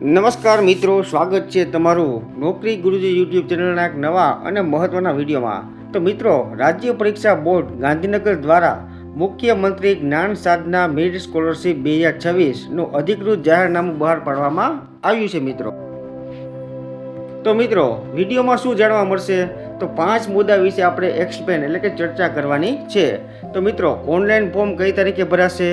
નમસ્કાર મિત્રો, સ્વાગત છે તમારું નોકરી ગુરુજી યુટ્યુબ ચેનલના એક નવા અને મહત્વના વિડીયોમાં. તો મિત્રો, રાજ્ય પરીક્ષા બોર્ડ ગાંધીનગર દ્વારા મુખ્યમંત્રી જ્ઞાન સાધના મેરિટ સ્કોલરશિપ બે હજાર છવ્વીસનું અધિકૃત જાહેરનામું બહાર પાડવામાં આવ્યું છે મિત્રો. તો મિત્રો, વિડીયોમાં શું જાણવા મળશે? તો પાંચ મુદ્દા વિશે આપણે એક્સપ્લેન એટલે કે ચર્ચા કરવાની છે. તો મિત્રો ઓનલાઈન ફોર્મ કઈ તારીખે ભરાશે?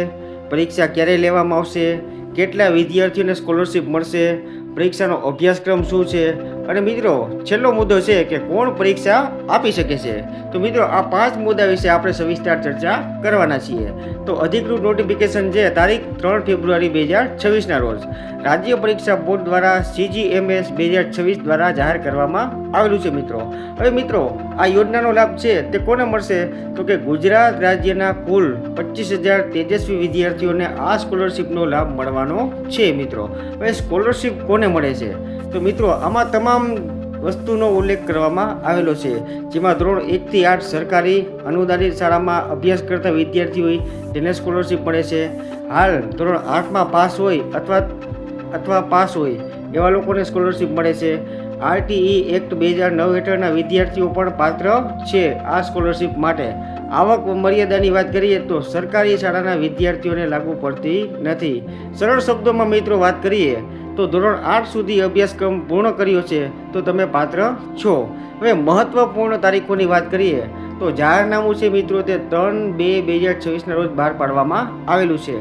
પરીક્ષા ક્યારે લેવામાં આવશે? કેટલા વિદ્યાર્થીઓને સ્કોલરશિપ મળશે? પરીક્ષાનો અભ્યાસક્રમ શું છે? અને મિત્રો, છેલ્લો મુદ્દો છે કે કોણ પરીક્ષા આપી શકે છે? તો મિત્રો, આ પાંચ મુદ્દા વિશે આપણે સવિસ્તાર ચર્ચા કરવાના છીએ. તો અધિકૃત નોટિફિકેશન છે તારીખ ત્રણ ફેબ્રુઆરી બે હજાર છવ્વીસના રોજ રાજ્ય પરીક્ષા બોર્ડ દ્વારા સીજીએમએસ બે હજાર છવ્વીસ દ્વારા જાહેર કરવામાં આવેલું છે, મિત્રો. હવે મિત્રો, આ યોજનાનો લાભ છે તે કોને મળશે? તો કે ગુજરાત રાજ્યના કુલ પચીસ હજાર તેજસ્વી વિદ્યાર્થીઓને આ સ્કોલરશિપનો લાભ મળવાનો છે, મિત્રો. હવે સ્કોલરશિપ કોને મળે છે? તો મિત્રો, આમાં તમામ વસ્તુનો ઉલ્લેખ કરવામાં આવેલો છે, જેમાં ધોરણ એકથી આઠ સરકારી અનુદાનિત શાળામાં અભ્યાસ કરતા વિદ્યાર્થીઓ તેને સ્કોલરશીપ મળે છે. હાલ ધોરણ આઠમાં પાસ હોય અથવા અથવા પાસ હોય, એવા લોકોને સ્કોલરશીપ મળે છે. આરટીઈ એક્ટ બે હજાર નવ હેઠળના વિદ્યાર્થીઓ પણ પાત્ર છે આ સ્કોલરશીપ માટે. આવક મર્યાદાની વાત કરીએ તો સરકારી શાળાના વિદ્યાર્થીઓને લાગુ પડતી નથી. સરળ શબ્દોમાં મિત્રો વાત કરીએ તો ધોરણ આઠ સુધી અભ્યાસક્રમ પૂર્ણ કર્યો છે, તો તમે પાત્ર છો. હવે મહત્વપૂર્ણ તારીખોની વાત કરીએ, તો જાહેરનામું છે મિત્રો તે ત્રણ બે બે હજાર છવ્વીસના રોજ બહાર પાડવામાં આવેલું છે.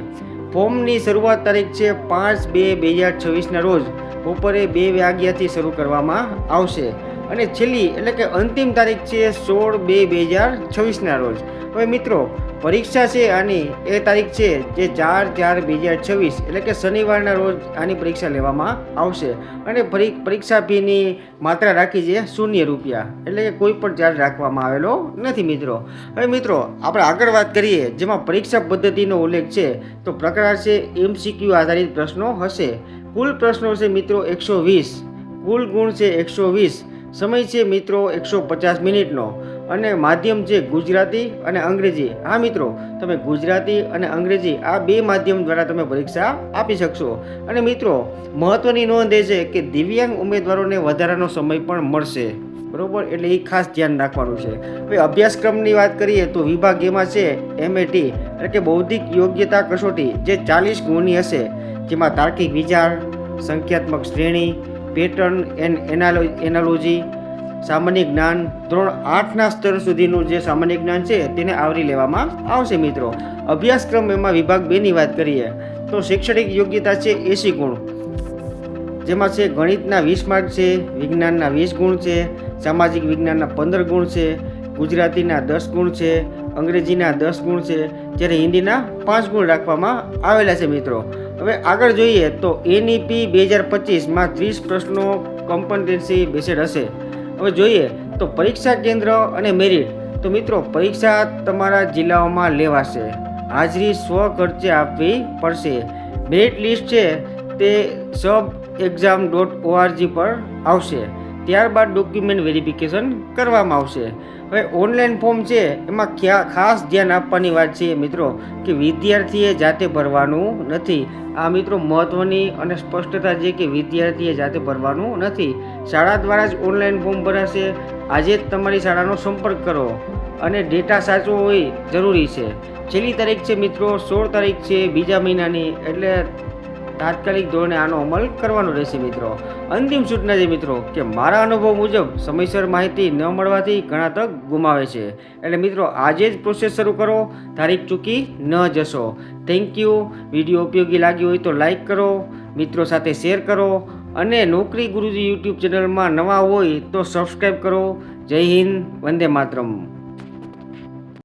ફોર્મની શરૂઆત તારીખ છે પાંચ બે બે હજાર છવ્વીસના રોજ, બપોરે બે વાગ્યાથી શરૂ કરવામાં આવશે. અને છેલ્લી, એટલે કે અંતિમ તારીખ છે સોળ બે બે હજાર છવ્વીસના રોજ. હવે મિત્રો, પરીક્ષા છે આની, એ તારીખ છે જે ચાર ચાર બે હજાર છવ્વીસ, એટલે કે શનિવારના રોજ આની પરીક્ષા લેવામાં આવશે. અને પરીક્ષા ફીની માત્રા રાખી છે શૂન્ય રૂપિયા, એટલે કે કોઈ પણ ચાર્જ રાખવામાં આવેલો નથી મિત્રો. હવે મિત્રો, આપણે આગળ વાત કરીએ, જેમાં પરીક્ષા પદ્ધતિનો ઉલ્લેખ છે, તો પ્રકાર છે એમસીક્યુ આધારિત પ્રશ્નો હશે. કુલ પ્રશ્નો છે મિત્રો એકસો વીસ, કુલ ગુણ છે એકસો વીસ સમય છે મિત્રો એકસો પચાસ મિનિટનો. અને માધ્યમ છે ગુજરાતી અને અંગ્રેજી. હા મિત્રો, તમે ગુજરાતી અને અંગ્રેજી આ બે માધ્યમ દ્વારા તમે પરીક્ષા આપી શકશો. અને મિત્રો, મહત્વની નોંધ એ છે કે દિવ્યાંગ ઉમેદવારોને વધારાનો સમય પણ મળશે. બરોબર? એટલે એ ખાસ ધ્યાન રાખવાનું છે. હવે અભ્યાસક્રમની વાત કરીએ તો વિભાગ એમાં છે એમએટી એટલે કે બૌદ્ધિક યોગ્યતા કસોટી, જે ચાલીસ ગુણની હશે. જેમાં તાર્કિક વિચાર, સંખ્યાત્મક શ્રેણી પેટર્ન એન એનાલો, એનાલોજી, સામાન્ય જ્ઞાન, ધોરણ આઠના સ્તર સુધીનું જે સામાન્ય જ્ઞાન છે તેને આવરી લેવામાં આવશે મિત્રો. અભ્યાસક્રમ એમાં વિભાગ બેની વાત કરીએ, તો શૈક્ષણિક યોગ્યતા છે એસી ગુણ. જેમાં છે ગણિતના વીસ માર્ક છે, વિજ્ઞાનના વીસ ગુણ છે, સામાજિક વિજ્ઞાનના પંદર ગુણ છે, ગુજરાતીના દસ ગુણ છે, અંગ્રેજીના દસ ગુણ છે, જ્યારે હિન્દીના પાંચ ગુણ રાખવામાં આવેલા છે મિત્રો. હવે આગળ જોઈએ તો એનઈપી બે હજાર પચીસમાં ત્રીસ પ્રશ્નો કમ્પન્ટેન્સી બેસેડ હશે. હવે જોઈએ તો પરીક્ષા કેન્દ્ર અને મેરિટ તો મિત્રો, પરીક્ષા તમારા જિલ્લાઓમાં લેવાશે. હાજરી સ્વ ખર્ચે આપવી પડશે. મેરિટ લિસ્ટ છે તે સબ એક્ઝામ ડોટ ઓઆરજી પર આવશે. ત્યારબાદ ડોક્યુમેન્ટ વેરિફિકેશન કરવામાં આવશે. હવે ઓનલાઈન ફોર્મ છે, એમાં ખાસ ધ્યાન આપવાની વાત છે મિત્રો, કે વિદ્યાર્થીએ જાતે ભરવાનું નથી. આ મિત્રો મહત્ત્વની અને સ્પષ્ટતા છે કે વિદ્યાર્થીએ જાતે ભરવાનું નથી. શાળા દ્વારા જ ઓનલાઈન ફોર્મ ભરાશે. આજે જ તમારી શાળાનો સંપર્ક કરો અને ડેટા સાચવો હોય જરૂરી છે. છેલ્લી તારીખ છે મિત્રો, સોળ તારીખ છે બીજા મહિનાની, એટલે તાત્કાલિક ધોરણે આનો અમલ કરવાનો રહેશે મિત્રો. અંતિમ સૂચના છે મિત્રો કે મારા અનુભવ મુજબ સમયસર માહિતી ન મળવાથી ઘણા તક ગુમાવે છે. એટલે મિત્રો, આજે જ પ્રોસેસ શરૂ કરો. તારીખ ચૂકી ન જશો. થેન્ક યુ વીડિયો ઉપયોગી લાગ્યો હોય તો લાઈક કરો. મિત્રો સાથે શેર કરો. અને નોકરી ગુરુજી યુટ્યુબ ચેનલમાં નવા હોય તો સબસ્ક્રાઈબ કરો. જય હિન્દ. વંદે માતરમ.